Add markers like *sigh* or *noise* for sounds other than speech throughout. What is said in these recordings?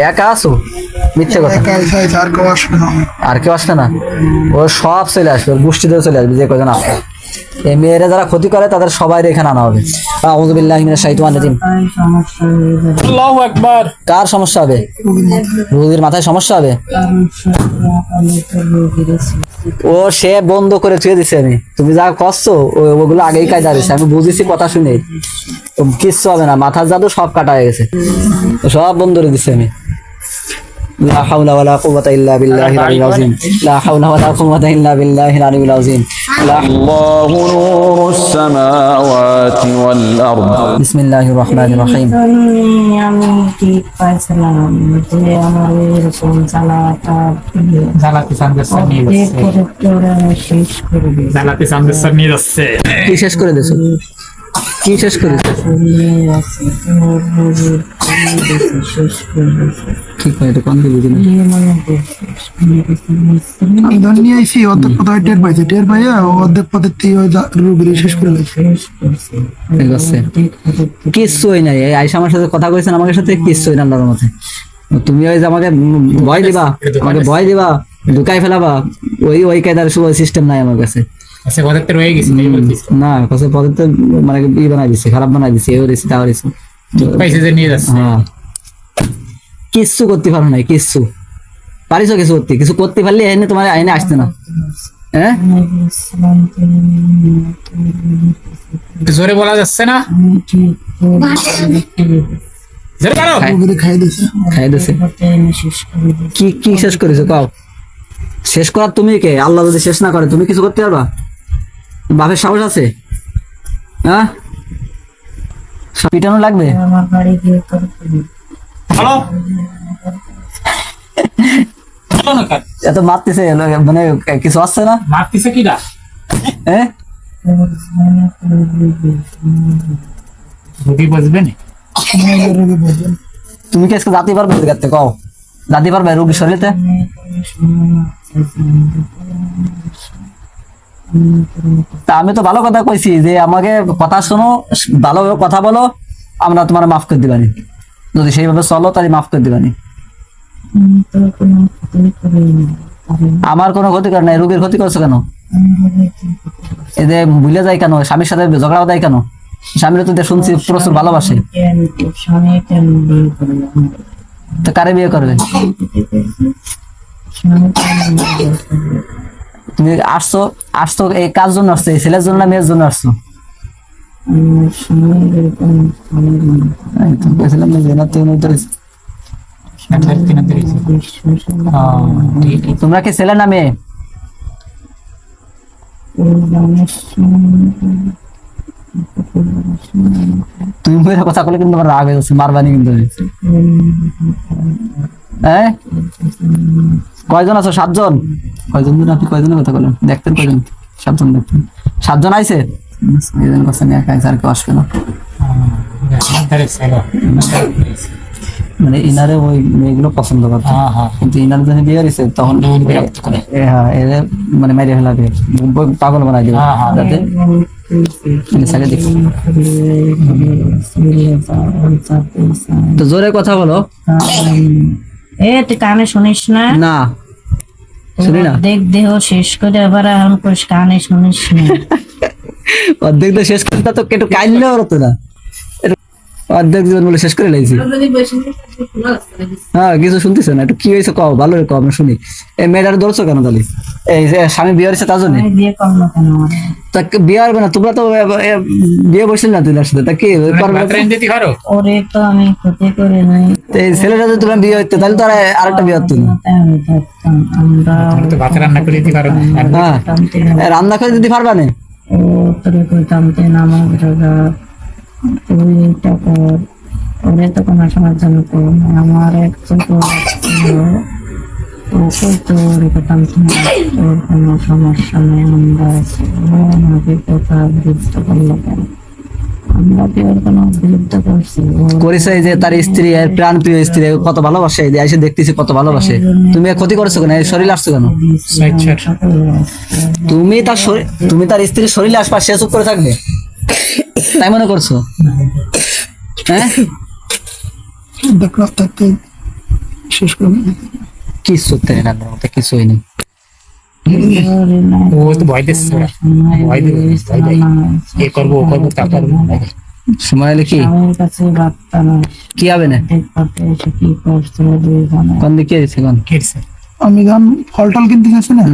একা আছো? মিথ্যে কথা। আর কেউ আসবে না। আর কেউ আসবে না? ও সব চলে আসবে গোষ্ঠীতেও চলে আসবে যে কজন আসবে। এই মেয়েরা যারা ক্ষতি করে তাদের সবাই এখানে আনা হবে। আউযু মিনাশ শাইতানির রাজিম। আল্লাহু আকবার। কার সমস্যা হবে? রোগীর মাথায় সমস্যা হবে? ও সে বন্ধ করে থুয়ে দিছে আমি তুমি যা করছ ও- ওগুলো আগেই কাজ দিছে। আমি বুঝেছি কথা শুনে তো কিচ্ছু হবে না মাথার জাদু সব কাটা হয়ে গেছে। সব বন্ধ করে দিছে আমি লা হাওলা ওয়ালা কুওয়াতা ইল্লা বিল্লাহিল আলিয়্যিল আযীম। লা হাওলা ওয়ালা কুওয়াতা ইল্লা বিল্লাহিল আলিয়্যিল আযীম। আল্লাহু নূরুস সামাওয়াতি ওয়াল আরদ। বিসমিল্লাহির রহমানির রহিম। শেষ করে দিয়েছে? কি শেষ করে দিছো আছে তোর রোগের শরীরে আছে, শেষ করে দিয়েছে ঠিক করে এটা? কোন বুঝি না দিয়ে করছিস আমি ধর নিয়ে অর্ধেক পথে টের পাইছে? টের পাইয়া অর্ধেক পথে তুই ওই যা- রোগীর শেষ করে দিয়েছে। ঠিক আছে। কিচ্ছুই নাই। আয়সা আমার সাথে কথা কইছেন আমার সাথে কিচ্ছুই না আল্লাহর মতে তুমি ওই যে আমাকে ভয় দিবা আমাকে ভয় দিবা ঢুকাই ফেলাবা ওই ওই কায়দার শুভ সিস্টেম নাই আমার কাছে। আচ্ছা রয়ে গেছে না কাছে মানে ই বানাই দিছে খারাপ বানাই দিছে এও তাও পাইছে যে নিয়ে যাচ্ছে। হ্যাঁ। কিচ্ছু করতে পারো নাই কিচ্ছু। পারিছো কিছু করতে? কিছু করতে পারলে এনে তোমার আইনে আসতে না। হ্যাঁ? জোরে বলা যাচ্ছে না? কি কি শেষ করেছ? কাও। শেষ করার তুমি কে? আল্লাহ যদি শেষ না করে তুমি কিছু করতে পারবা? বাপের সাহস আছে? হ্যাঁ? সব পিটানো লাগবে? এত মারতেছে মানে কিছু আসছে না? মারতেছে কিরা হ্যাঁ না? তুমি কি আজকে জাতি পারবে দেখতে কও। জাতি পারবে রোগী শরীরে তা আমি তো ভালো কথা কইছি যে আমাকে কথা শোনো ভালোভাবে কথা বলো, আমরা তোমার মাফ করে দিবানি। যদি সেইভাবে চলো, তাহলে মাফ করে দিবানি। আমার কোনো ক্ষতি করে নাই, রোগীর ক্ষতি করছ কেন? এই যে ভুলে যায় কেন? স্বামীর সাথে ঝগড়া দেয় কেন? স্বামীর তো শুনছি, প্রচুর ভালোবাসে। তো কারে বিয়ে করবে? স্বামী কেন তুমি আসছো আসছো এই কাজ জন্য আসছো? এই ছেলের জন্য মেয়ের জন্য আসছো? আছে তোমরা কি ছেলে না মেয়ে? তুমি মেয়ের কথা বলে কিন্তু আমার রাগ হয়ে যাচ্ছে মারবানি কিন্তু হ্যাঁ? কয়জন আছো? সাতজন? কয়জন জন? আপনি কয়জনের কথা বলেন? দেখতেন কয়জন? সাতজন দেখতেন। সাতজন আইছে? এজন কথা নিয়ে একা আইছে, আর কেউ আসবে না। মানে ইনারে ওই মেয়েগুলো পছন্দ করতো। হ্যাঁ হ্যাঁ। কিন্তু ইনার যখন বিয়ে হয়েছে তখন হ্যাঁ এদের মানে মেরে ফেলাবে পাগল বানাই দেবে। হ্যাঁ, হ্যাঁ। যাতে তো জোরে কথা বলো। এ তুই কানে শুনিস না? না। শুনি না? দেখ দেহ শেষ করে আবার এখন করিস কানে শুনিস না। *laughs* অর্ধেক তো শেষ করতে তো একটু কাইলেও হতো না একটু অর্ধেক জীবন বলে শেষ করে লাইছি। হ্যাঁ কিছু শুনতেছে না? একটু কি হয়েছে কও? ভালো কও আমি শুনি। এই মেয়েটার ধরছো কেন তাহলে? এই যে স্বামী বিয়ে হয়েছে তার জন্য? তা বিয়ে হবে না? তোমরা তো বিয়ে বসছিল না তুই সাথে। তা কি করবে? না? ট্রেন দিতে পারো ওরে তো আমি ক্ষতি করে নাই। এই ছেলেটা যদি তোমার বিয়ে হইতো তাহলে তো আর আরেকটা বিয়ে হতো না। হ্যাঁ। রান্না করে দিতে পারবা না? ও তোরে কইতাম তে নামা ওরে তো কোনো আমার ওরে কোনো সমস্যা নেই। আমরা আমাকে কথা করল কেন? করছি যে তার স্ত্রী এর প্রাণ প্রিয় স্ত্রী কত ভালোবাসে এই যে এসে দেখতেছি কত ভালোবাসে। তুমি ক্ষতি করছ কেন? এই শরীর আসছো কেন? তুমি তার শরীর তুমি তার স্ত্রীর শরীর আসবা সে চুপ করে থাকবে? তাই মনে করছ? হ্যাঁ? দেখলাম থাকতে শেষ করে দিল। কিচ্ছু থেকে না মধ্যে কিছু ও তো ভয় দিচ্ছে ভয় দিবে এ করব ও করব তা করব। সময় হলে কি? কাছে কি হবে না? কোন দিকে কোন? আমি যখন ফল টল কিনতে গেছি না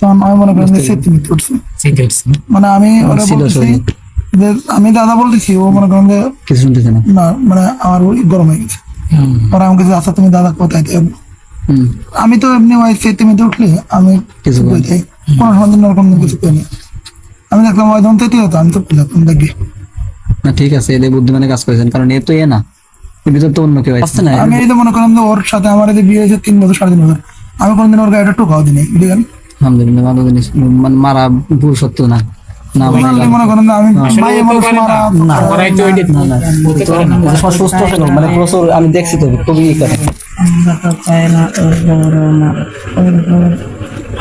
তখন আমি মনে করেন করছি। মানে আমি ওরা আমি দাদা বলতেছি ও মনে করেন যে কিছু শুনতেছে না। না মানে আমার ওই গরম হয়ে গেছে। ওরা আমাকে যে আচ্ছা তুমি দাদা কোথায়? আমি তো এমনি ওই সেটিমেন্টে উঠলে আমি কিছু কোনো দিন ওরকম কিছু করি আমি দেখলাম ওই যখন তেতে হতো আমি তো বুঝলাম দেখি না ঠিক আছে এদের বুদ্ধিমানে কাজ করেছেন কারণ এ তো এ না। এর ভিতর তো অন্য কেউ আসছে না আমি এই যে মনে করেন যে ওর সাথে আমার যে বিয়ে হয়েছে তিন বছর সাড়ে তিন বছর আমি কোনোদিন ওর গাড়িটা টোকাও দিই বুঝলেন? আলহামদুলিল্লাহ ভালো জিনিস মানে মারা পুরুষত্ব না। মানে মনে আমি মানে দেখছি তো খুবই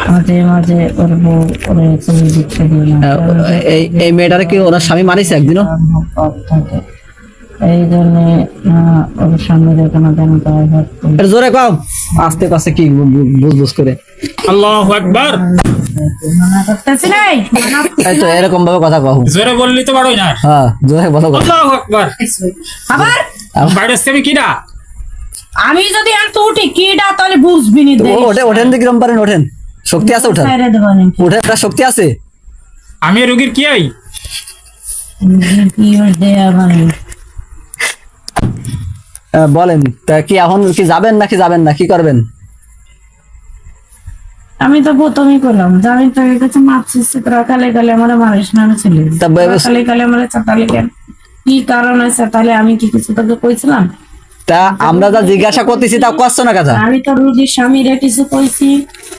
মাঝে মাঝে ওর বউ ওরে তুমি দিচ্ছে দিই এই এই মেয়েটারে কি ওনার স্বামী মারিছে একদিনও এই জন্য ওর সামনে দেখে না কেন তাই ভাবতো জোরে কম আস্তে কাছে কি বুঝ বুঝ করে। আল্লাহু আকবার। করতেছি নাই? এই তো এরকম ভাবে কথা কও। জোরে বললি তো বাড়োই না। হ্যাঁ জোরে বলো আল্লাহু আকবার। আবার? বাইরে সেবি কিডা? আমি যদি আর তো উঠি কিডা তাহলে বুঝবি নি ওঠে ওঠেন দেখি কিরম পারেন ওঠেন। শক্তি আছে ওঠেন। উঠে একটা শক্তি আছে। আমি রোগীর কি হই কি দেয়া মানে আহ, বলেন তা কি এখন কি যাবেন নাকি যাবেন না? কি করবেন? আমি তো প্রথমই করলাম। আমি তোর কাছে তোরা কালে কালে আমার তা কালে কালে আমার চাতালে কেন কি কারণ আছে তাহলে আমি কি কিছু তোকে কইছিলাম? তা আমরা যা জিজ্ঞাসা করতেছি তা করছ না কথা আমি তো রুজির স্বামীরে কিছু কইছি।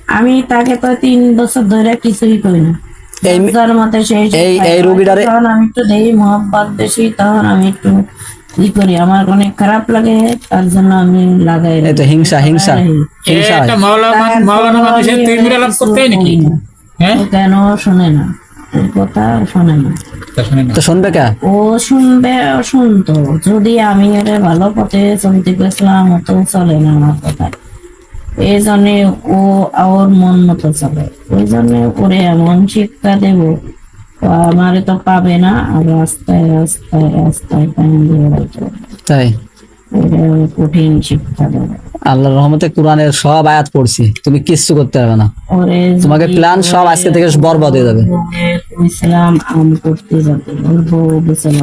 আমি তাকে তো তিন বছর ধরে কিছুই কই না। এই-। তখন আমি একটু দেই মহব্বত বেশি তখন আমি একটু ই করি আমার অনেক খারাপ লাগে তার জন্য আমি লাগাই এই তো হিংসা হিংসা। হিংসা। একটা মাওলানা মাওলানা মানুষের নাকি? হ্যাঁ? কেন শোনে না? কথা শোনে না। তা শুনবে কে? ও শুনবে শুনতো। যদি আমি ওরে ভালো পথে চলতে গেছিলাম ও তো চলে না আমার কথা। এই জন্য ও ওর মন মতো চলে। ওই জন্য ওরে এমন শিক্ষা দেব আমারে তো পাবে না আর রাস্তায় রাস্তায় রাস্তায় পানি দিয়ে। তাই? কঠিন শিক্ষা দেবো আল্লাহর রহমতে কোরআনের সব আয়াত পড়ছি। তুমি কিচ্ছু করতে পারবে না। তোমাকে প্ল্যান সব আজকে থেকে বরবাদ হয়ে যাবে। কইছিলাম আম করতে ওর বউ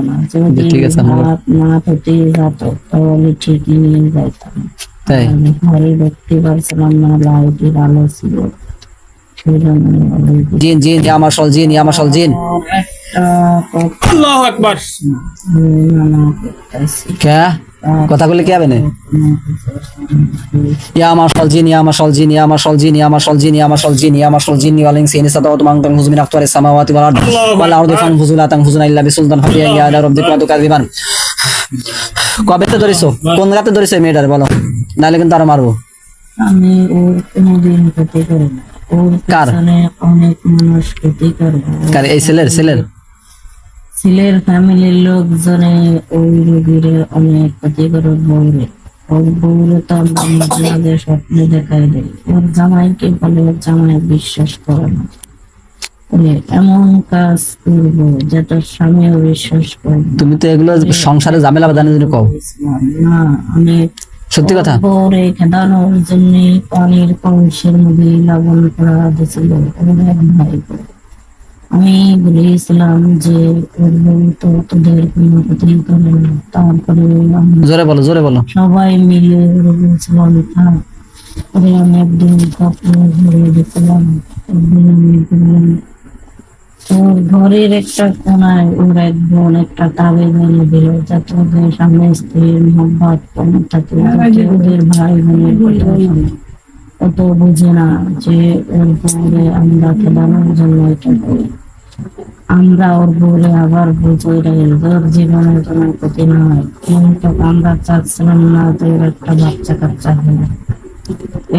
না। ঠিক আছে, না হতে যেত তাহলে ঠিকই নিয়ে যাইতাম। তাই? ঘরে দেখতে পারছিলাম না লাইটের আলো ছিল জিন জিন ইয়া মাশাল জিন ইয়া মাশাল জিন। কথা আল্লাহু আকবার। কে? কথা বলে কি হবে না ইয়া মাশাল জিন ইয়া মাশাল জিন ইয়া মাশাল জিন ইয়া মাশাল জিন ইয়া মাশাল জিন ইয়া মাশাল জিন ওয়ালিং সিনি সাদাও তুমাং তাং হুজমিন আখতারে সামাওয়াতি ওয়াল আরদ। ওয়াল আরদি ফান হুজুলা তাং হুজুনা ইল্লা বিসুলতান ফাতিয়া ইয়া আলা রাব্বিকা তুকাযিবান কবে তো ধরিছো? কোন রাতে ধরিছো মেয়েটারে বলো? নাহলে কিন্তু আরও মারবো। আমি ওর কোনোদিন ক্ষতি করি না কার? অনেক মানুষ করে। কার? এই ছেলের ছেলের? ছেলের ফ্যামিলির লোকজনে ওই রোগীর অনেক বউরে। ওর বউরে তো আমরা মাঝে মাঝে স্বপ্নে দেখাই দেয় ওর জামাইকে বলে ওর জামাই বিশ্বাস করে না। এমন কাজ করব যেটা স্বামীও বিশ্বাস করে তুমি তো এগুলো সংসারে ঝামেলা বাঁধানোর জন্য কও। না আমি সত্যি কথা? বউরে খেদানোর জন্য পানির কলসের মধ্যে লবণ করা। বউ। আমি বলেছিলাম যে বউ তো তোদের কোনো ক্ষতি করে না তারপরে জোরে বলো জোরে বলো। সবাই মিলে বলছিলাম থাক ওরে আমি একদিন কাপড় ধরে দিয়েছিলাম একদিন আমি ওর ঘরের একটা কোনায় ওর এক বোন একটা তাবে মেনে দিল, যাতে ওদের সামনে স্ত্রীর থাকে ওদের ভাই বোনের কথা শোনে। ও তো বুঝে না যে ওর বউরে আমরা খেলানোর জন্য এটা করি। আমরা ওর বউরে আবার বুঝে ওর জীবনের কোনো ক্ষতি না হয়। কিন্তু আমরা চাচ্ছিলাম না ওর একটা বাচ্চা কাচ্চা হয়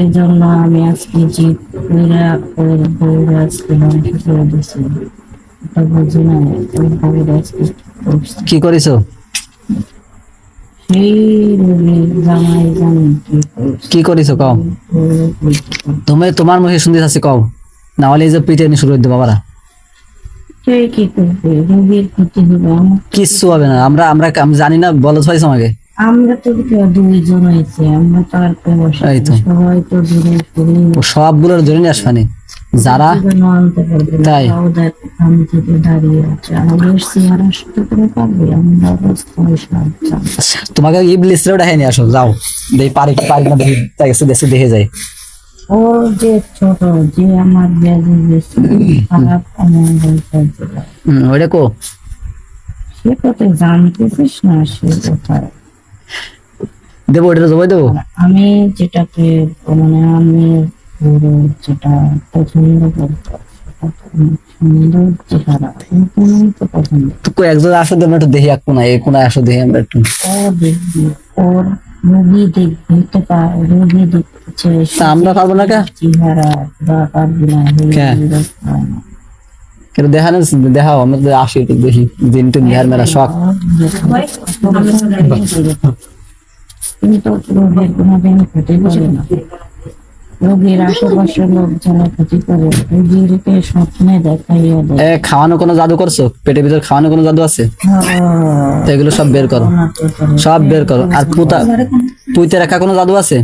এই জন্য আমি আজকে জিত করে ওর বউরে আজকে ধ্বংস করে দিছি এটা বুঝি না ওর বউরে আজকে কি করেছ? কি করছে। কও? তুমি তোমার মুখে শুনতে চাচ্ছি কও। না হলে এই যে পিঠে নিয়ে শুরু দেবো বাবারা। কিচ্ছু হবে না। আমরা আমরা আমি জানি না বলো পাইছো আমাকে আমরা তো কেউ দুইজন হয়েছে আমরা তো আর। সবাই তো সবগুলোর ধরে নিয়ে আসবানি যারা? তাই। তোমাকে ইবলিসরেও দেখে নিয়ে আসো যাও। দেখি পারি কি পারি না দেখি তাই দেশে দেখে যাই ও যে ছোট যে আমার খারাপ ওইটা কো? সে কথা জানতেছিস না সে কোথায় দেবো ওইটা জবাই দেবো? আমি যেটাকে মানে আমি পুরো যেটা পছন্দ করতো কই একজন আসো একটু দেখি এক কোনায় এই কোনায় আসো দেখি আমরা একটু। ওর আমরা পারব না কে? চেহারা বা পারবি না কে? কেন দেখা না দেখাও আমরা তো আসি মেলা শখ। কিন্তু খাওয়ানো কোনো জাদু করছ? পেটের ভিতর খাওয়ানো কোনো জাদু আছে? এগুলো সব বের করো। সব বের করো। আর পুতা পুঁতে রাখা কোনো জাদু আছে?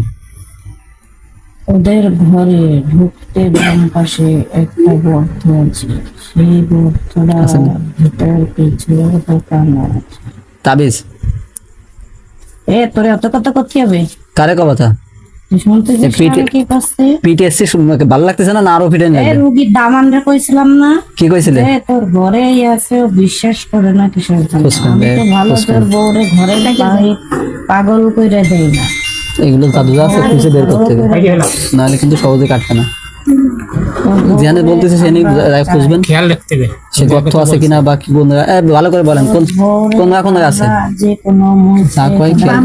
ওদের ঘরে ঢুকতে বাম পাশে একটা বর্ত আছে সেই ভিতর পিছনে ঢোকানো আছে তাবিজ? এ তোরে অত কথা করতে হবে? কারে কথা? ভালো লাগতেছে না? না আরও রুগীর কইছিলাম না। কি কইছিলে? তোর ঘরে আছে বিশ্বাস করে না কিসের ভালো তোর বউরে ঘরে পাগল কইরা দেই না। এগুলো জাদু আছে খুঁজে বের করতে হবে। নাহলে কিন্তু সহজে কাটবে না। যেখানে বলতেছে সে নিয়ে খুঁজবেন। খেয়াল রাখতে হবে। সে তথ্য আছে কিনা বা কি এ, ভালো করে বলেন কোন কোন কোন আছে? যে কোনো যা কয় খেয়াল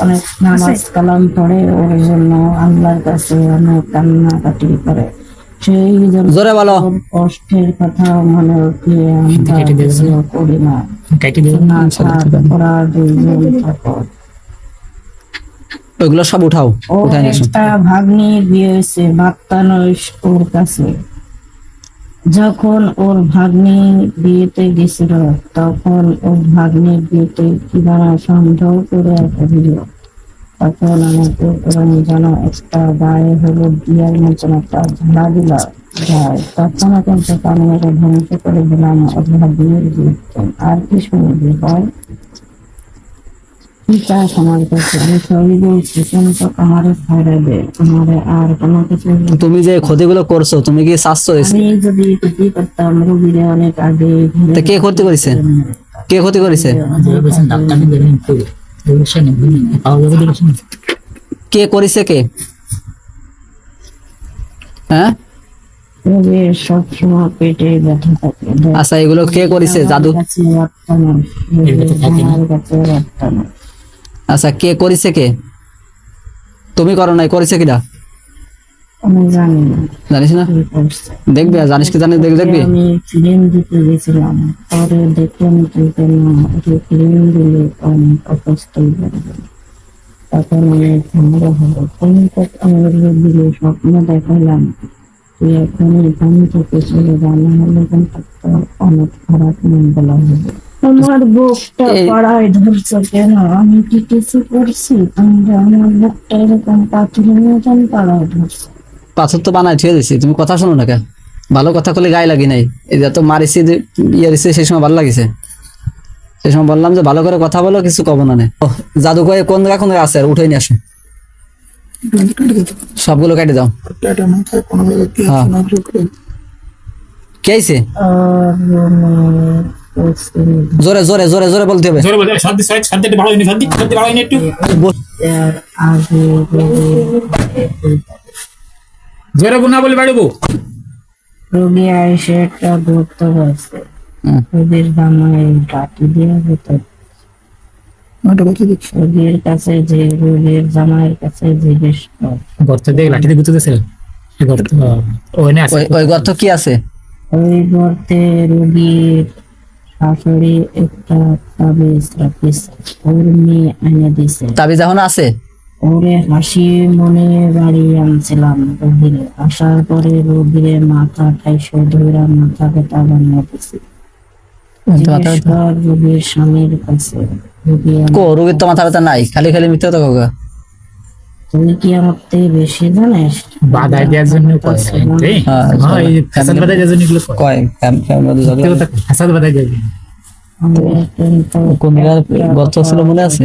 অনেক নামাজ কালাম পড়ে ওর জন্য আল্লাহর কাছে অনেক কান্নাকাটি করে সেই জন্য জোরে বলো। কষ্টের কথা মনে উঠে আমরা করি না কাটি দেবে না থাক ওরা দুইজন থাকো। ওইগুলো সব উঠাও উঠাই নিয়ে। একটা ভাগ্নি বিয়ে হয়েছে ওর কাছে। যখন ওর ভাগ্নি বিয়েতে গেছিল তখন ওর ভাগ্নি বিয়েতে কীভাবে সন্দেহ করে দিল তখন আমাকে ওরম যেন একটা গায়ে হলুদ দিয়ার মতন একটা ঝাড়া দিল। যায় তখন কিন্তু আমি ধ্বংস করে দিলাম ওর আর কি শুনবি বল কি চাস আমার কাছে আমি সবই বলছি কিন্তু আমারে ছাড়া দে আমারে আর কোনো কিছু তুমি যে ক্ষতিগুলো করছ তুমি কি চাচ্ছ আমি যদি ক্ষতি করতাম রুগীরে অনেক আগে তা কে ক্ষতি করেছে? কে ক্ষতি করেছে? তো কে করেছে কে? হ্যাঁ? আচ্ছা এগুলো কে করেছে? জাদু? আচ্ছা কে করেছে কে? তুমি করো নাই করেছে কিনা আমি জানি না। জানিস না? কি করছে? দেখবি আর জানিস কি জানিস দেখ দেখবি? আমি ফিল্ম দিতে গেছিলাম পরে দেখলাম কিন্তু না ওকে ফিল্ম দিলে অনেক অসুস্থ হয়ে যাবে। তখন আমি ঝামেলা হলো। কিন্তু আমি দিলে স্বপ্ন দেখালাম তুই এখন এখান থেকে চলে জানা হলে কিন্তু তোর অনেক খারাপ মঙ্গলা হবে আমার বুকটা পাড়ায় ধরছে কেন? আমি কি কিছু করছি? কিন্তু আমার বুকটা এরকম পাথরের মতন পাড়ায় ধরছে? পাথর তো বানাই ছুঁয়ে দিছি তুমি কথা শোনো না কেন? ভালো কথা করলে গায়ে লাগি নাই। এই যে এত মারিছি যে ইয়ে দিছে সেই সময় ভালো লাগিছে। সেই সময় বললাম যে ভালো করে কথা বলো কিছু কব না নে। ও, জাদু কয়ে কোন জায়গা কোন জায়গা আছে? আর উঠে নিয়ে আসো। সবগুলো কেটে দাও। কি হ্যাঁ। আছে জোরে জোরে জোরে জোরে বলতে হবে। জোরে বলে শান্তি সাইড শান্তি একটু ভালো হয়নি শান্তি শান্তি ভালো হয়নি একটু। আর আগে জোরে না বলে বাড়বো। রোগী আইসে একটা পারছে হুম। রোগীর ভিতর ওটা কথা দেখছি রোগীর কাছে যে রোগীর জামাইয়ের কাছে জিজ্ঞেস গর্ত দিয়ে লাঠিতে গর্ত ওই গর্ত কি আছে? ওই গর্তে রোগীর শাশুড়ি একটা তাবিজ রাখিস ওর মেয়ে এনে দিছে। তাবিজ এখন আছে? ওরে হাসি মনে বাড়ি আনছিলাম রোগীরে আসার পরে রোগীরে মাথা ঠাইশো ধরা মাথা ব্যথা বানিয়ে দিছে। রোগীর স্বামীর কাছে। রোগী তো মাথা ব্যথা নাই খালি খালি মিথ্যে কথা তুই কি আমার থেকে বেশি জানিস? দেওয়ার জন্য? হ্যাঁ, হ্যাঁ, ছিল মনে আছে?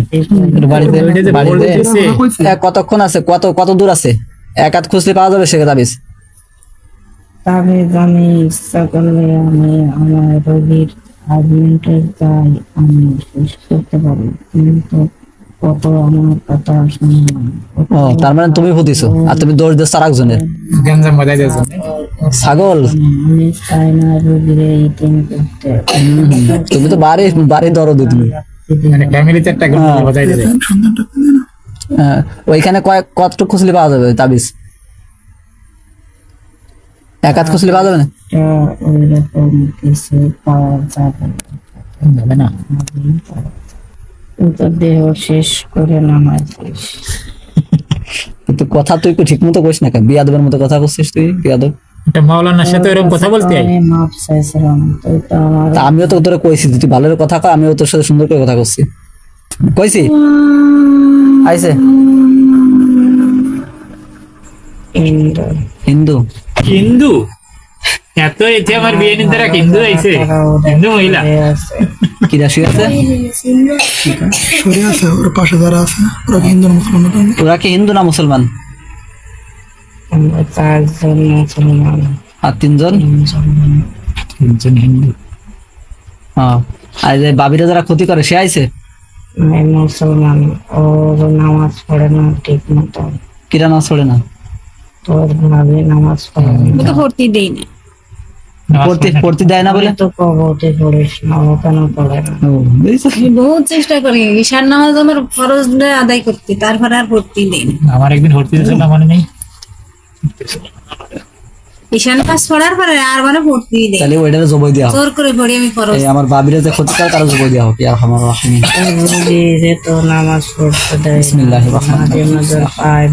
বাড়িতে? কতক্ষণ আছে? কত কত দূর আছে? এক হাত খুঁজলে পাওয়া যাবে সে তাবিজ তবে আমি ইচ্ছা করলে আমি আমার রোগীর আমি শেষ করতে পারি। কিন্তু ও তার মানে তুমি ভুতিছো আর তুমি দোষ দিচ্ছ আর একজনের। ছাগল? তুমি তো বাড়ি তুমি। মানে দেবে। হ্যাঁ, ওইখানে কয়েক কতটুকু খুঁজলে পাওয়া যাবে তাবিজ? এক হাত খুঁজলে যাবে না? পাওয়া যাবে না। দেহ শেষ করে নামাইছিস কিন্তু কথা তুই ঠিক মতো কইস না কেন? বিয়াদবের মতো কথা করছিস তুই বিয়াদব? একটা মাওলানার সাথে এরকম কথা বলতে আমি মাপ চাইছিলাম তুই তো আমার আমিও তো তোরে কইছি তুই ভালো কথা কয় আমিও তোর সাথে সুন্দর করে কথা করছি। কইছি? আইছে। হিন্দু। হিন্দু? এত এতে আমার বিয়ে নিতে হিন্দু আইছে। হিন্দু মহিলা। আছে কি আছে? সরে আছে ওর পাশে যারা আছে ওরা কি হিন্দু না মুসলমান ওরা কি হিন্দু না মুসলমান? চারজন মুসলমান আর তিনজন? তিনজন হিন্দু। আর যে বাবিরা যারা ক্ষতি করে সে আইছে? মুসলমান ওর নামাজ পড়ে না ঠিক মতো কিরা না ছড়ে না? তোর ভাবে নামাজ পড়ে না। তো ভর্তি দেই না নামাজ পড়তে পড়তে দেয় না বলে? তো কবতে পড়িস না কেন পড়ে? বহুত চেষ্টা করি ঈশান নামাজ আমার ফরজ আদায় করতে তারপরে আর ভর্তি দেই আমার একদিন ভর্তি দিয়েছিল মনে নেই। ঈশান পড়ার পরে আর মানে তাহলে জবই দেওয়া জোর করে পড়ি আমি ফরজ। আমার বাবিরা যে ক্ষতি করে তারা জবই দেওয়া হোক আর আমার যে তো নামাজ পড়তে দেয় বিসমিল্লাহির রহমানির পায়।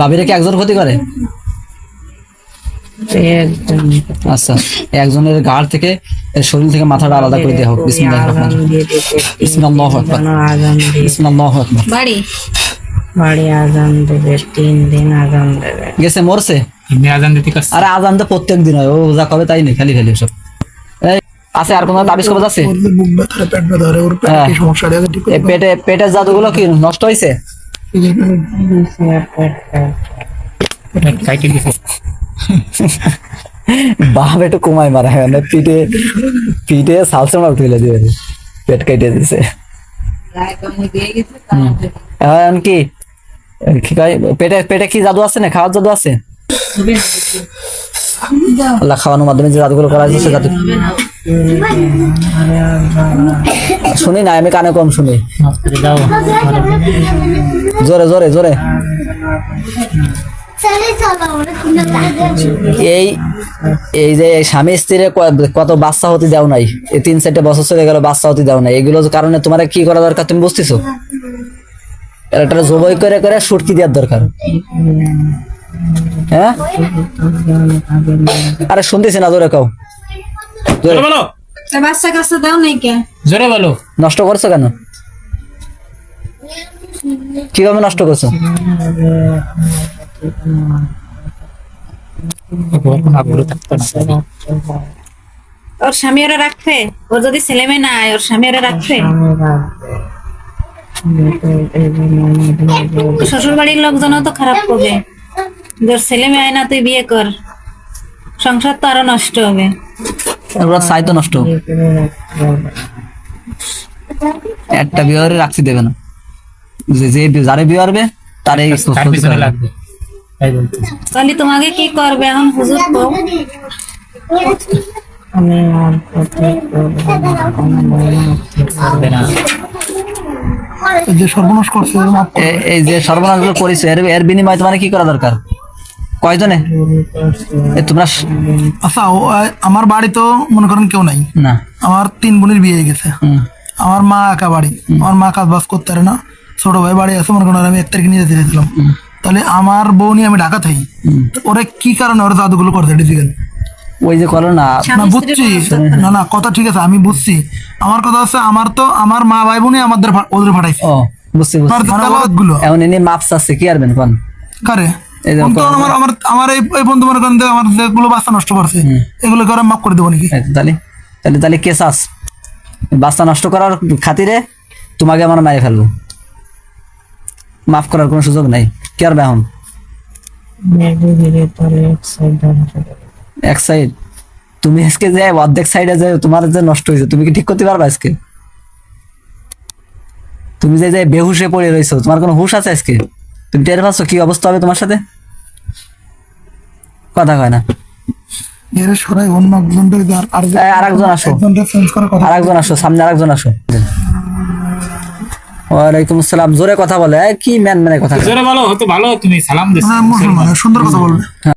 বাবিরা কি একজন ক্ষতি করে? আচ্ছা একজনের গাড় থেকে শরীর থেকে মাথাটা আলাদা করে দেওয়া হোক। বিসমিল্লাহির রহমানির রহিম। আকবার। আকবার। বাড়ি? বাড়ি আজান দেবে তিন দিন আজান দেবে। গেছে মরছে? আজান দিতে আরে আজান তো প্রত্যেক দিন হয় ও যা করে তাই নেই খালি খালি সব আছে আর কোনো তাবিজ কবজ আছে? পেট হ্যাঁ। পেটের জাদুগুলো কি নষ্ট হয়েছে বাপ একটু কমাই মারা হয় না পিঠে পিঠে সালসা উঠে দিয়ে পেট কেটে দিছে এখন কি পেটে পেটে কি জাদু আছে না? খাওয়ার জাদু আছে? আল্লাহ খাওয়ানোর মাধ্যমে যে জাদুগুলো করা হয়েছে জাদু শুনি না আমি কানে কম শুনি। জোরে জোরে জোরে। এই এই যে স্বামী স্ত্রীর কত বাচ্চা হতে দেও নাই? এই তিন চারটে বছর চলে গেল বাচ্চা হতে দেও নাই। এগুলোর কারণে তোমার কি করা দরকার তুমি বুঝতেছো? এটা জবই করে করে সুটকি দেওয়ার দরকার। হ্যাঁ? আরে শুনতেছি না জোরে কাও। জোরে। বলো। বাচ্চা কাচ্চা দাও নাই কে? জোরে বলো। নষ্ট করছ কেন? কীভাবে নষ্ট করছ? ওর স্বামী ওরা রাখবে ওর যদি ছেলে মেয়ে না আয়, ওর স্বামী ওরা রাখবে শ্বশুর বাড়ির লোকজনও তো খারাপ করবে। তোর ছেলে মেয়ে আয় না তুই বিয়ে কর। সংসার তো আরও নষ্ট হবে। ওরা চাই তো নষ্ট। একটা বিয়ে রাখতে দেবে না। যে যে যারে বিয়ে করবে তারে তার লাগবে। তাই বলতেছি তাহলে তোমাকে কি করবে এখন হুজুর কও আমি আর করতে না, পারবে না যে সর্বনাশ করছে এই যে সর্বনাশ করেছ এর এর বিনিময়ে তোমার কি করা দরকার? কয়জনে? এ তোমরা আচ্ছা আমার বাড়ি তো মনে করেন কেউ নাই। না। আমার তিন বোনের বিয়ে হয়ে গেছে। আমার মা একা বাড়ি। আমার মা কাজ বাজ করতে পারে না। ছোট ভাই বাড়ি আছে মনে করেন আমি এক তারিখে নিয়ে যেতে চাইছিলাম। তাহলে আমার বউ নিয়ে আমি ঢাকা থাকি। ওরা কি কারণে ওরা জাদুগুলো করছে ডিজিটাল ওই যে করো না। না বুঝছি। না না কথা ঠিক আছে আমি বুঝছি। আমার কথা হচ্ছে আমার তো আমার মা ভাই বোনই আমাদের ওদের ফাটাইছে ও বুঝছি বুঝছি। গুলো এখন এনে মাপ চাচ্ছে কি আরবেন কোন? কারে? আমার আমার আমার এই বন্ধু মনে করেন আমার যেগুলো বাচ্চা নষ্ট করছে এগুলো করে মাফ করে দেবো নাকি? তাহলে তাহলে তাহলে কে চাস? বাচ্চা নষ্ট করার খাতিরে তোমাকে আমার মারে ফেলব। মাফ করার কোনো সুযোগ নাই। কি আর এখন ধীরে ধীরে তাহলে এক সাইড তুমি আজকে যে অর্ধেক সাইডে যে তোমার যে নষ্ট হয়েছে তুমি কি ঠিক করতে পারবে আজকে? তুমি যে যে বেহুশে পড়ে রয়েছো তোমার কোনো হুশ আছে আজকে? তুমি টের পাচ্ছ কি অবস্থা হবে তোমার সাথে? কথা কয় না। এর অন্য আর আরেকজন আসো। একজনটা চেঞ্জ করার কথা। আর একজন আসো সামনে আরেকজন আসো। ওয়ালাইকুম আসসালাম। জোরে কথা বলে কি ম্যান ম্যানে কথা? জোরে ভালো হতো ভালো তুমি সালাম দিচ্ছ হ্যাঁ সুন্দর কথা বলবে।